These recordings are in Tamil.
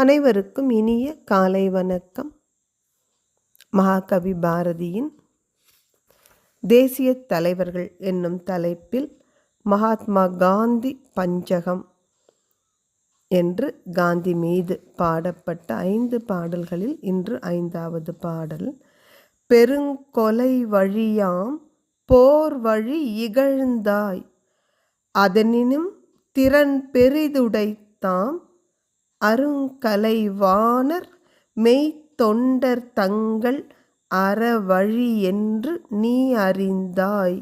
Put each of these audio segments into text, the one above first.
அனைவருக்கும் இனிய காலை வணக்கம். மகாகவி பாரதியின் தேசிய தலைவர்கள் என்னும் தலைப்பில் மகாத்மா காந்தி பஞ்சகம் என்று காந்தி மீது பாடப்பட்ட ஐந்து பாடல்களில் இன்று ஐந்தாவது பாடல் பெருங்கொலை வழியாம் போர் வழி இகழ்ந்தாய். அதனினும் திறன் பெரிதுடைத்தாம். அருங்கலைவாணர் மெய்த்தொண்டர் தங்கள் அறவழி என்று நீ அறிந்தாய்.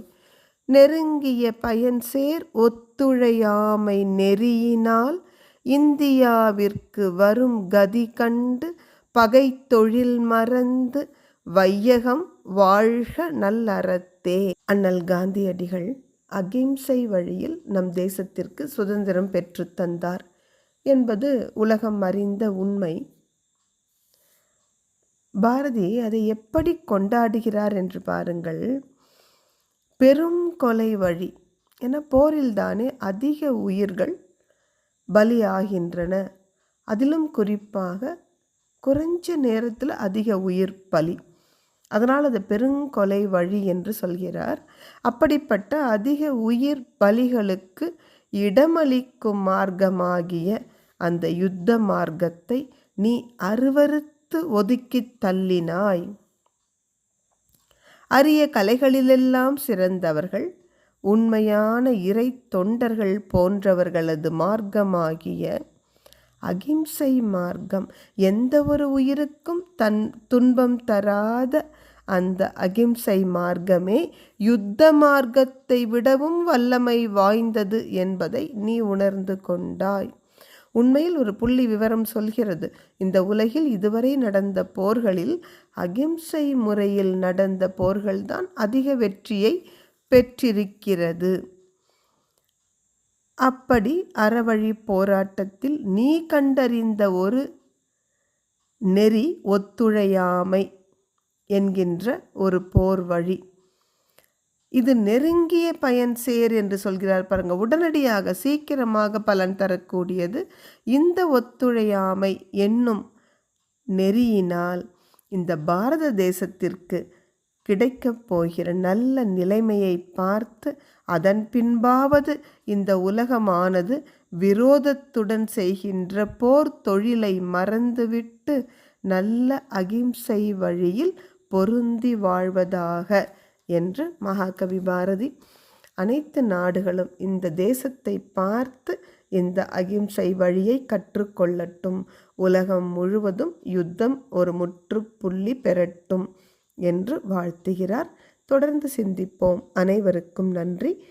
நெருங்கிய பயன்சேர் ஒத்துழையாமை நெறியினால் இந்தியாவிற்கு வரும் கதி கண்டு பகை தொழில் மறந்து வையகம் வாழ்க நல்லறத்தே. அண்ணல் காந்தியடிகள் அகிம்சை வழியில் நம் தேசத்திற்கு சுதந்திரம் பெற்று தந்தார். என்பது உலகம் அறிந்த உண்மை. பாரதி அதை எப்படி கொண்டாடுகிறார் என்று பாருங்கள். பெரும் கொலை வழி என போரில்தானே அதிக உயிர்கள் பலியாகின்றன. அதிலும் குறிப்பாக குறைஞ்ச நேரத்தில் அதிக உயிர் பலி. அதனால் அது பெருங்கொலை வழி என்று சொல்கிறார். அப்படிப்பட்ட அதிக உயிர் பலிகளுக்கு இடமளிக்கும் மார்க்கமாகிய அந்த யுத்த மார்க்கத்தை நீ அருவறுத்து ஒதுக்கி தள்ளினாய். அரிய கலைகளிலெல்லாம் சிறந்தவர்கள் உண்மையான இறை தொண்டர்கள் போன்றவர்களது மார்க்கமாகிய அகிம்சை மார்க்கம் எந்த ஒரு உயிருக்கும் தன் துன்பம் தராத அந்த அகிம்சை மார்க்கமே யுத்த மார்க்கத்தை விடவும் வல்லமை வாய்ந்தது என்பதை நீ உணர்ந்து கொண்டாய். உண்மையில் ஒரு புள்ளி விவரம் சொல்கிறது. இந்த உலகில் இதுவரை நடந்த போர்களில் அகிம்சை முறையில் நடந்த போர்கள்தான் அதிக வெற்றியை பெற்றிருக்கிறது. அப்படி அறவழி போராட்டத்தில் நீ கண்டறிந்த ஒரு நெறி ஒத்துழையாமை என்கின்ற ஒரு போர் வழி இது நெருங்கிய பயன் சேர் என்று சொல்கிறார் பாருங்க. உடனடியாக சீக்கிரமாக பலன் தரக்கூடியது இந்த ஒத்துழையாமை என்னும் நெறியினால் இந்த பாரத தேசத்திற்கு கிடைக்கப் போகிற நல்ல நிலைமையை பார்த்து அதன் பின்பாவது இந்த உலகமானது விரோதத்துடன் செய்கின்ற போர் தொழிலை மறந்துவிட்டு நல்ல அகிம்சை வழியில் பொருந்தி வாழ்வதாக என்று மகாகவி பாரதி அனைத்து நாடுகளும் இந்த தேசத்தை பார்த்து இந்த அகிம்சை வழியை கற்றுக்கொள்ளட்டும். உலகம் முழுவதும் யுத்தம் ஒரு முற்றுப்புள்ளி பெறட்டும் என்று வாழ்த்துகிறார். தொடர்ந்து சிந்திப்போம். அனைவருக்கும் நன்றி.